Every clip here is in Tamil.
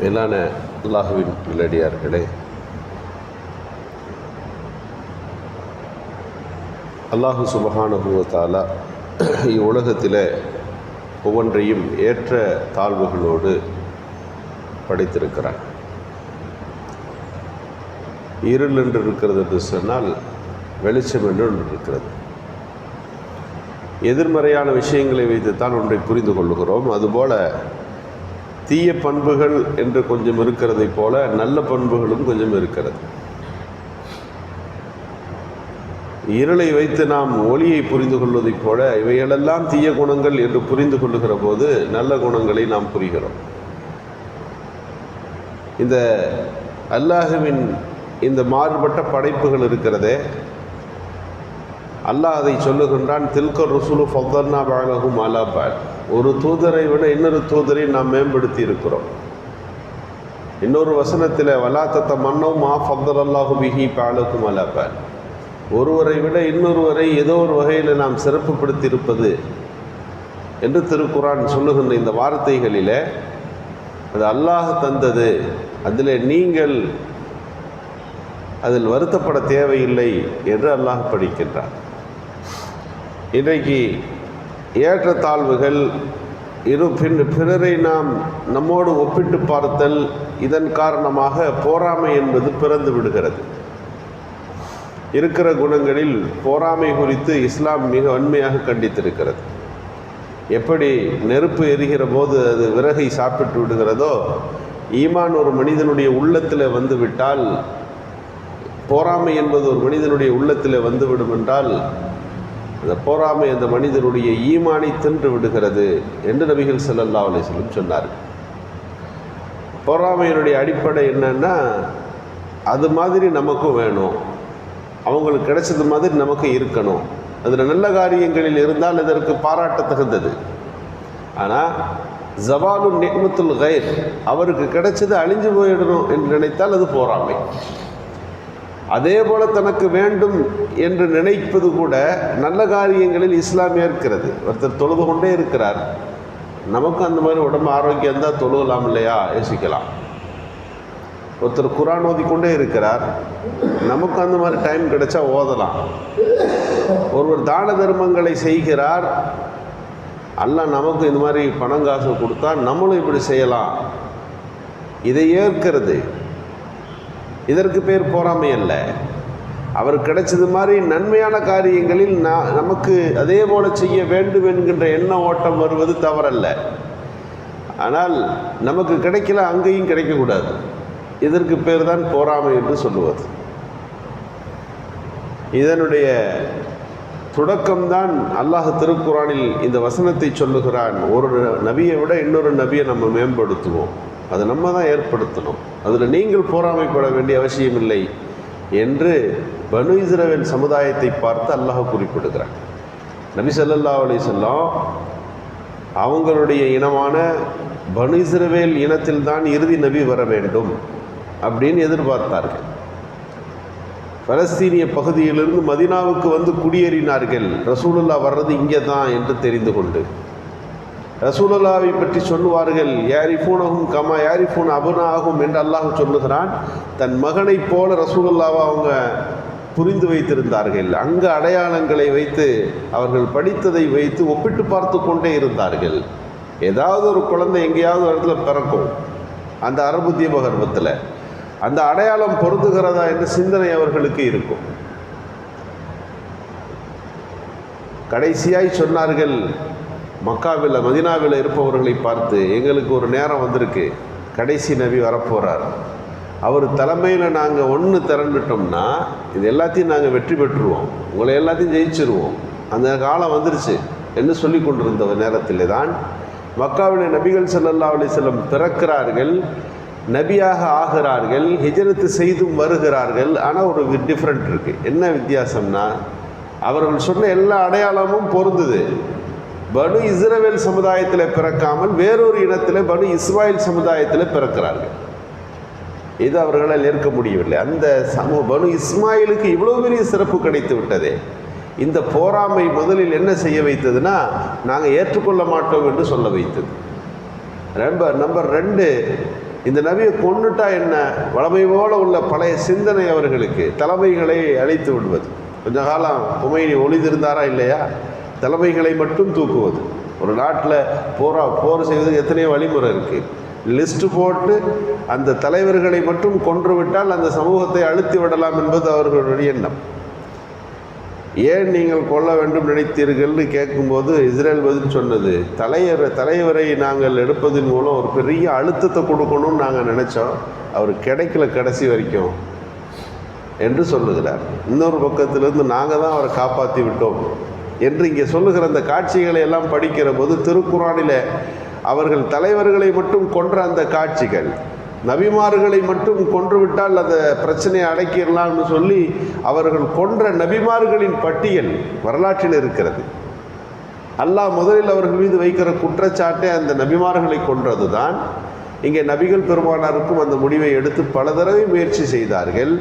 மேலான அல்லாஹுவின் நல்லடியார்களே அல்லாஹு சுபஹானுபவத்தாலா இவ்வுலகத்தில் ஒவ்வொன்றையும் ஏற்ற தாழ்வுகளோடு படைத்திருக்கிறான். இருள் என்று இருக்கிறது என்று சொன்னால் வெளிச்சம் என்று ஒன்று இருக்கிறது. எதிர்மறையான விஷயங்களை வைத்துத்தான் ஒன்றை புரிந்து கொள்ளுகிறோம். அதுபோல தீய பண்புகள் என்று கொஞ்சம் இருக்கிறதைப் போல நல்ல பண்புகளும் கொஞ்சம் இருக்கிறது. இருளை வைத்து நாம் ஒளியை புரிந்து கொள்வதைப் போல இவைகளெல்லாம் தீய குணங்கள் என்று புரிந்து கொள்ளுகிற போது நல்ல குணங்களை நாம் புரிகிறோம். இந்த அல்லாஹுவின் இந்த மாறுபட்ட படைப்புகள் இருக்கிறதே அல்லாஹ் அதை சொல்லுகின்றான் தில்கர் ருசுலு ஃபத்தர்னா பாலகும் அலாபால் ஒரு தூதரை விட இன்னொரு தூதரை நாம் மேம்படுத்தி இருக்கிறோம். இன்னொரு வசனத்தில் வலாத்தத்த மன்னவும் மா ஃபத்தர் அல்லாஹு பிஹி பாலகும் அலாபால் ஒருவரை விட இன்னொருவரை ஏதோ ஒரு வகையில் நாம் சிறப்புப்படுத்தியிருப்பது என்று திருக்குறான் சொல்லுகின்ற இந்த வார்த்தைகளில் அது அல்லாஹ் தந்தது. அதில் நீங்கள் அதில் வருத்தப்பட தேவையில்லை என்று அல்லாஹ் படிக்கின்றார் இன்றைக்கு ஏற்றத்தாழ்வுகள் இரு பின் பிறரை நாம் நம்மோடு ஒப்பிட்டு பார்த்தல் இதன் காரணமாக போராமை என்பது பிறந்து விடுகிறது. இருக்கிற குணங்களில் போராமை குறித்து இஸ்லாம் மிக வன்மையாக கண்டித்திருக்கிறது. எப்படி நெருப்பு எரிகிற போது அது விறகை சாப்பிட்டு விடுகிறதோ ஈமான் ஒரு மனிதனுடைய உள்ளத்தில் வந்துவிட்டால் போராமை என்பது ஒரு மனிதனுடைய உள்ளத்தில் வந்துவிடும் என்றால் அந்த போராமை அந்த மனிதனுடைய ஈமானை தின்று விடுகிறது என்று நபிகள் செல்லல்லா அலிஸ்லம் சொன்னார் பொறாமையினுடைய அடிப்படை என்னன்னா அது மாதிரி நமக்கும் வேணும். அவங்களுக்கு கிடைச்சது மாதிரி நமக்கு இருக்கணும். அதில் நல்ல காரியங்களில் இருந்தால் இதற்கு பாராட்ட தகுந்தது. ஆனால் ஜவாலு நெக்மத்துல் கைர் அவருக்கு கிடைச்சது அழிஞ்சு போயிடணும் என்று நினைத்தால் அது போராமை. அதே போல தனக்கு வேண்டும் என்று நினைப்பது கூட நல்ல காரியங்களில் இஸ்லாம் ஏற்கிறது. ஒருத்தர் தொழுது கொண்டே இருக்கிறார். நமக்கும் அந்த மாதிரி உடம்பு ஆரோக்கியம் தான் தொழுகலாம் இல்லையா? யோசிக்கலாம். ஒருத்தர் குரான் ஓதிக்கொண்டே இருக்கிறார். நமக்கு அந்த மாதிரி டைம் கிடைச்சா ஓதலாம். ஒருவர் தான தர்மங்களை செய்கிறார். அல்ல நமக்கு இந்த மாதிரி பணம் காசு கொடுத்தா நம்மளும் இப்படி செய்யலாம். இதை ஏற்கிறது. இதற்கு பேர் பொறாமை அல்ல. அவர் கிடைச்சது மாதிரி நன்மையான காரியங்களில் நான் நமக்கு அதே போல செய்ய வேண்டும் என்கின்ற எண்ண ஓட்டம் வருவது தவறல்ல. ஆனால் நமக்கு கிடைக்கல அங்கேயும் கிடைக்கக்கூடாது. இதற்கு பேர் தான் போராமை என்று சொல்லுவது. இதனுடைய தொடக்கம்தான் அல்லாஹ் திருக்குறானில் இந்த வசனத்தை சொல்லுகிறான். ஒரு நபியை விட இன்னொரு நபியை நம்ம மேம்படுத்துவோம். அதை நம்ம தான் ஏற்படுத்தணும். அதில் நீங்கள் போராமைப்பட வேண்டிய அவசியம் இல்லை என்று பனு இஸ்ரவேல் சமுதாயத்தை பார்த்து அல்லாஹ் குறிப்பிடுகிறார் நபி சல்லல்லா அலி அவங்களுடைய இனமான பனு இஸ்ரவேல் இனத்தில்தான் இறுதி நபி வர வேண்டும் அப்படின்னு எதிர்பார்த்தார்கள். பலஸ்தீனிய பகுதியிலிருந்து மதினாவுக்கு வந்து குடியேறினார்கள். ரசூலுல்லா வர்றது இங்கே தான் என்று தெரிந்து கொண்டு ரசூலுல்லாவை பற்றி சொல்லுவார்கள் யாரிஃபூனகும் கமா யாரிஃபூன் அபுனாகும் என்று அல்லாஹ் சொல்லுகிறான். தன் மகனைப் போல ரசூலுல்லாவை அவங்க புரிந்து வைத்திருந்தார்கள். அங்கு அடையாளங்களை வைத்து அவர்கள் படித்ததை வைத்து ஒப்பிட்டு பார்த்து கொண்டே இருந்தார்கள். ஏதாவது ஒரு குழந்தை எங்கேயாவது ஒரு இடத்துல பிறக்கும் அந்த அரபு தீபகர்பத்தில் அந்த அடையாளம் பொருந்துகிறதா என்ற சிந்தனை அவர்களுக்கு இருக்கும். கடைசியாய் சொன்னார்கள் மக்காவில் மதினாவில் இருப்பவர்களை பார்த்து எங்களுக்கு ஒரு நேரம் வந்திருக்கு. கடைசி நபி வரப்போகிறார் அவர் தலைமையில் நாங்கள் ஒன்று திறந்துட்டோம்னா இது எல்லாத்தையும் நாங்கள் வெற்றி பெற்றுருவோம். உங்களை எல்லாத்தையும் ஜெயிச்சிருவோம். அந்த காலம் வந்துருச்சு. என்று சொல்லி கொண்டிருந்த நேரத்திலே தான் மக்காவிலே நபிகள் ஸல்லல்லாஹு அலி செல்லம் பிறக்கிறார்கள். நபியாக ஆகிறார்கள். ஹிஜரத்து செய்தும் வருகிறார்கள். ஆனால் ஒரு டிஃப்ரெண்ட் இருக்குது என்ன வித்தியாசம்னா அவர்கள் சொன்ன எல்லா அடையாளமும் பொருந்துது. பனு இஸ்ரவேல் சமுதாயத்தில் பிறக்காமல் வேறொரு இனத்தில் பனு இஸ்ராயல் சமுதாயத்தில் பிறக்கிறார்கள். இது அவர்களால் ஏற்க முடியவில்லை. அந்த சமூக பனு இஸ்மாயிலுக்கு இவ்வளோ பெரிய சிறப்பு கிடைத்து விட்டதே. இந்த போராமை முதலில் என்ன செய்ய வைத்ததுன்னா நாங்கள் ஏற்றுக்கொள்ள மாட்டோம் என்று சொல்ல வைத்தது. நம்பர் நம்பர் ரெண்டு இந்த நபியை கொண்டுட்டா என்ன? வளமை போல உள்ள பழைய சிந்தனை அவர்களுக்கு தலைமைகளை அழைத்து விடுவது. கொஞ்ச காலம் குமைனி ஒளிந்திருந்தாரா இல்லையா? தலைமைகளை மட்டும் தூக்குவது. ஒரு நாட்டில் போரா போர் செய்வதற்கு எத்தனையோ வழிமுறை இருக்குது லிஸ்ட் போட்டு அந்த தலைவர்களை மட்டும் கொன்று விட்டால் அந்த சமூகத்தை அழுத்தி விடலாம் என்பது அவர்களுடைய எண்ணம். ஏன் நீங்கள் கொல்ல வேண்டும் நினைத்தீர்கள்னு கேட்கும்போது இஸ்ரேல் பதில் சொன்னது தலைவர் தலைவரை நாங்கள் எடுப்பதன் மூலம் ஒரு பெரிய அழுத்தத்தை கொடுக்கணும்னு நாங்கள் நினச்சோம். அவர் கிடைக்கல கடைசி வரைக்கும் என்று சொல்லுகிறார். இன்னொரு பக்கத்திலிருந்து நாங்கள் தான் அவரை காப்பாற்றி விட்டோம். என்று இங்கே சொல்லுகிற அந்த காட்சிகளை எல்லாம் படிக்கிற போது திருக்குறானில் அவர்கள் தலைவர்களை மட்டும் கொன்ற அந்த காட்சிகள் நபிமார்களை மட்டும் கொன்றுவிட்டால் அந்த பிரச்சனையை அடக்கிடலாம்னு சொல்லி அவர்கள் கொன்ற நபிமார்களின் பட்டியல் வரலாற்றில் இருக்கிறது. அல்லாஹ் முதலில் அவர்கள் மீது வைக்கிற குற்றச்சாட்டே அந்த நபிமார்களை கொன்றது தான் இங்கே நபிகள் பெருமானாருக்கும் அந்த முடிவை எடுத்து பல தடவை முயற்சி செய்தார்கள்.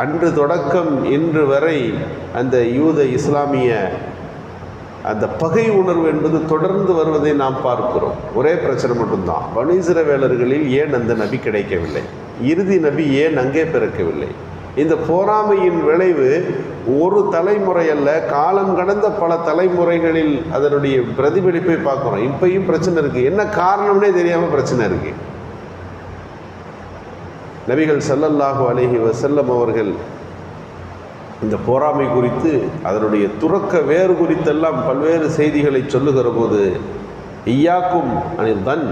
அன்று தொடக்கம் இன்று வரை அந்த யூத இஸ்லாமிய அந்த பகை உணர்வு என்பது தொடர்ந்து வருவதை நாம் பார்க்கிறோம். ஒரே பிரச்சனை மட்டும்தான். வணிசிரவேலர்களில் ஏன் அந்த நபி கிடைக்கவில்லை? இறுதி நபி ஏன் அங்கே பிறக்கவில்லை? இந்த போராமையின் விளைவு ஒரு தலைமுறை அல்ல காலம் கடந்த பல தலைமுறைகளில் அதனுடைய பிரதிபலிப்பை பார்க்குறோம். இப்பையும் பிரச்சனை இருக்குது என்ன காரணம்னே தெரியாமல் பிரச்சனை இருக்குது நபிகள் ஸல்லல்லாஹு அலைஹி வசல்லம் அவர்கள் இந்த போராமை குறித்து அதனுடைய துறக்க வேறு குறித்தெல்லாம் பல்வேறு செய்திகளை சொல்லுகிற போது ஐயாக்கும் தன்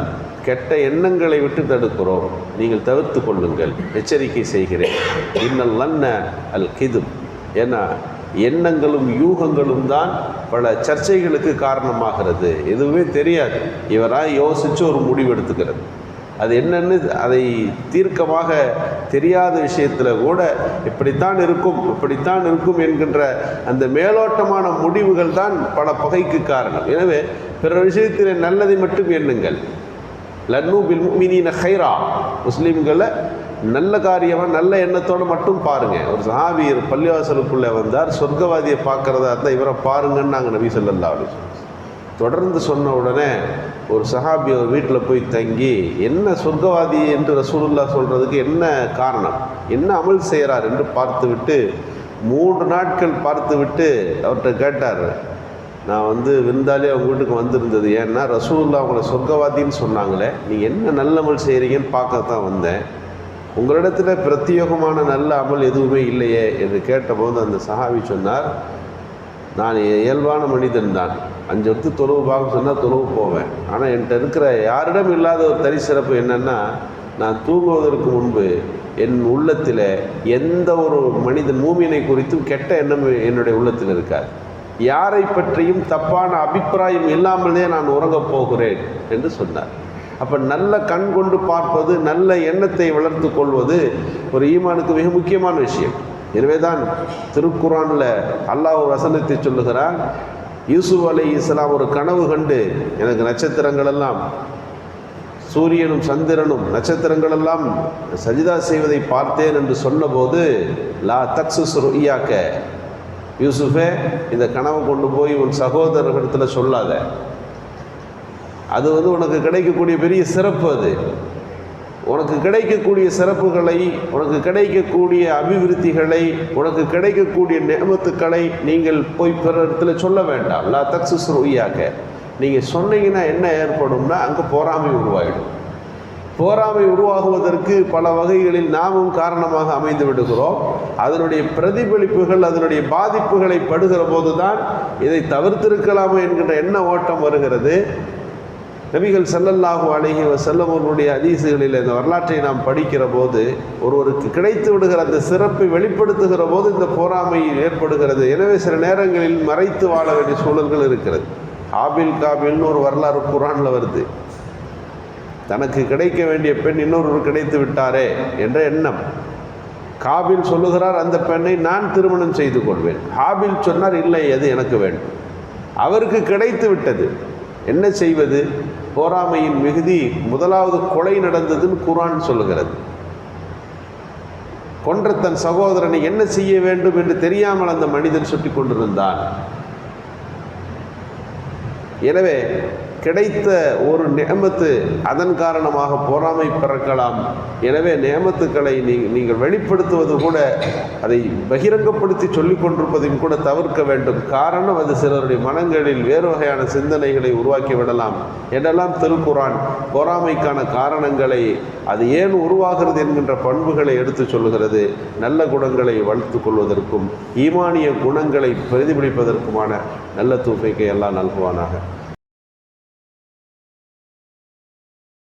கெட்ட எண்ணங்களை விட்டு தடுக்கிறோம். நீங்கள் தவிர்த்து கொள்ளுங்கள். எச்சரிக்கை செய்கிறேன். இன்னல் நன்ன அல் கிதும் ஏன்னா எண்ணங்களும் யூகங்களும் தான் பல சர்ச்சைகளுக்கு காரணமாகிறது. எதுவுமே தெரியாது. இவராக யோசித்து ஒரு முடிவு எடுத்துக்கிறது. அது என்னென்னு அதை தீர்க்கமாக தெரியாத விஷயத்தில் கூட இப்படித்தான் இருக்கும் இப்படித்தான் இருக்கும் என்கின்ற அந்த மேலோட்டமான முடிவுகள் தான் பல பகைக்கு காரணம். எனவே பிற விஷயத்தில் நல்லதை மட்டும் எண்ணுங்கள். லன்னு பில் முக்மினீன ஹைரா முஸ்லீம்களை நல்ல காரியமாக நல்ல எண்ணத்தோடு மட்டும் பாருங்கள் ஒரு சஹாபியர் பள்ளிவாசலுக்குள்ளே வந்தார் சொர்க்கவாதியை பார்க்குறதா இருந்தால் இவரை பாருங்கன்னு நாங்கள் நபி சொல்லல்லா அப்படின்னு தொடர்ந்து சொன்ன உடனே ஒரு சஹாபி ஒரு வீட்டில் போய் தங்கி என்ன சொர்க்கவாதி என்று ரசூலுல்லா சொல்கிறதுக்கு என்ன காரணம்? என்ன அமல் செய்கிறார் என்று பார்த்துவிட்டு மூன்று நாட்கள் பார்த்துவிட்டு அவர்கிட்ட கேட்டார். நான் வந்து விருந்தாலே அவங்க வீட்டுக்கு வந்திருந்தது. ஏன்னா ரசூலுல்லா அவங்கள சொர்க்கவாதின்னு சொன்னாங்களே நீ என்ன நல்ல அமல் செய்கிறீங்கன்னு பார்க்க தான் வந்தேன். உங்களிடத்தில் பிரத்யேகமான நல்ல அமல் எதுவுமே இல்லையே என்று கேட்டபோது அந்த சஹாபி சொன்னார் நான் இயல்பான மனிதன் தான். அஞ்சு எடுத்து தொழுவு பார்க்க சொன்னால் தொழுவு போவேன். ஆனால் என்கிட்ட இருக்கிற யாரிடம் இல்லாத ஒரு தனி சிறப்பு என்னென்னா நான் தூங்குவதற்கு முன்பு என் உள்ளத்தில் எந்த ஒரு மனிதன் மூமியனை குறித்தும் கெட்ட எண்ணம் என்னுடைய உள்ளத்தில் இருக்காது. யாரை பற்றியும் தப்பான அபிப்பிராயம் இல்லாமலே நான் உறங்கப் போகிறேன் என்று சொன்னார். அப்போ நல்ல கண் கொண்டு பார்ப்பது நல்ல எண்ணத்தை வளர்த்து கொள்வது ஒரு ஈமானுக்கு மிக முக்கியமான விஷயம். எனவேதான் திருக்குறானில் அல்லாஹ் ஒரு வசனத்தை சொல்லுகிறான். யூசுப் அலை இஸ்லாம் ஒரு கனவு கண்டு எனக்கு நட்சத்திரங்கள் எல்லாம் சூரியனும் சந்திரனும் நட்சத்திரங்களெல்லாம் சஜிதா செய்வதை பார்த்தேன் என்று சொன்னபோது லா தக்ஸுஸ் ருய்யாக்க. யூசுஃபே இந்த கனவை கொண்டு போய் உன் சகோதரர்களிடத்தில் சொல்லாத. அது வந்து உனக்கு கிடைக்கக்கூடிய பெரிய சிறப்பு அது. உனக்கு கிடைக்கக்கூடிய சிறப்புகளை உனக்கு கிடைக்கக்கூடிய அபிவிருத்திகளை உனக்கு கிடைக்கக்கூடிய நேமத்துக்களை நீங்கள் போய் பிற இடத்துல சொல்ல வேண்டாம். லா தக்ஸுஸ் ருய்யாக்க நீங்கள் சொன்னீங்கன்னா என்ன ஏற்படும்னா அங்கே போராமை உருவாகிடும் போராமை உருவாகுவதற்கு பல வகைகளில் நாமும் காரணமாக அமைந்து விடுகிறோம். அதனுடைய பிரதிபலிப்புகள் அதனுடைய பாதிப்புகளை படுகிற போது தான் இதை தவிர்த்திருக்கலாமா என்கின்ற எண்ண ஓட்டம் வருகிறது. நபிகள் ஸல்லல்லாஹு அழகி செல்லும் அவர்களுடைய ஹதீஸுகளில் இந்த வரலாற்றை நாம் படிக்கிற போது ஒருவருக்கு கிடைத்து விடுகிற அந்த சிறப்பை வெளிப்படுத்துகிற போது இந்த போராமை ஏற்படுகிறது. எனவே சில நேரங்களில் மறைத்து வாழ வேண்டிய சூழல்கள் இருக்கிறது. ஆபில் காபில்னு ஒரு வரலாறு குரானில் வருது. தனக்கு கிடைக்க வேண்டிய பெண் இன்னொருவர் கிடைத்து விட்டாரே என்ற எண்ணம். காபில் சொல்லுகிறார் அந்த பெண்ணை நான் திருமணம் செய்து கொள்வேன். ஹாபில் சொன்னார் இல்லை அது எனக்கு வேண்டும். அவருக்கு கிடைத்து விட்டது. என்ன செய்வது? போராமையின் மிகுதி முதலாவது கொலை நடந்ததுன்னு குரான் சொல்லுகிறது. கொன்ற தன் சகோதரனை என்ன செய்ய வேண்டும் என்று தெரியாமல் அந்த மனிதன் சுட்டி கொண்டிருந்தான் எனவே கிடைத்த ஒரு நேமத்து அதன் காரணமாக பொறாமை பிறக்கலாம். எனவே நேமத்துக்களை நீ நீங்கள் வெளிப்படுத்துவது கூட அதை பகிரங்கப்படுத்தி சொல்லிக் கொண்டிருப்பதையும் கூட தவிர்க்க வேண்டும். காரணம் அது சிலருடைய மனங்களில் வேறு வகையான சிந்தனைகளை உருவாக்கி விடலாம். என்றெல்லாம் திருக்குறான் பொறாமைக்கான காரணங்களை அது ஏன் உருவாகிறது என்கின்ற பண்புகளை எடுத்து சொல்லுகிறது. நல்ல குணங்களை வளர்த்து கொள்வதற்கும் ஈமானிய குணங்களை பிரதிபலிப்பதற்குமான நல்ல தூஃபைக்கை எல்லாம் நல்குவானாக.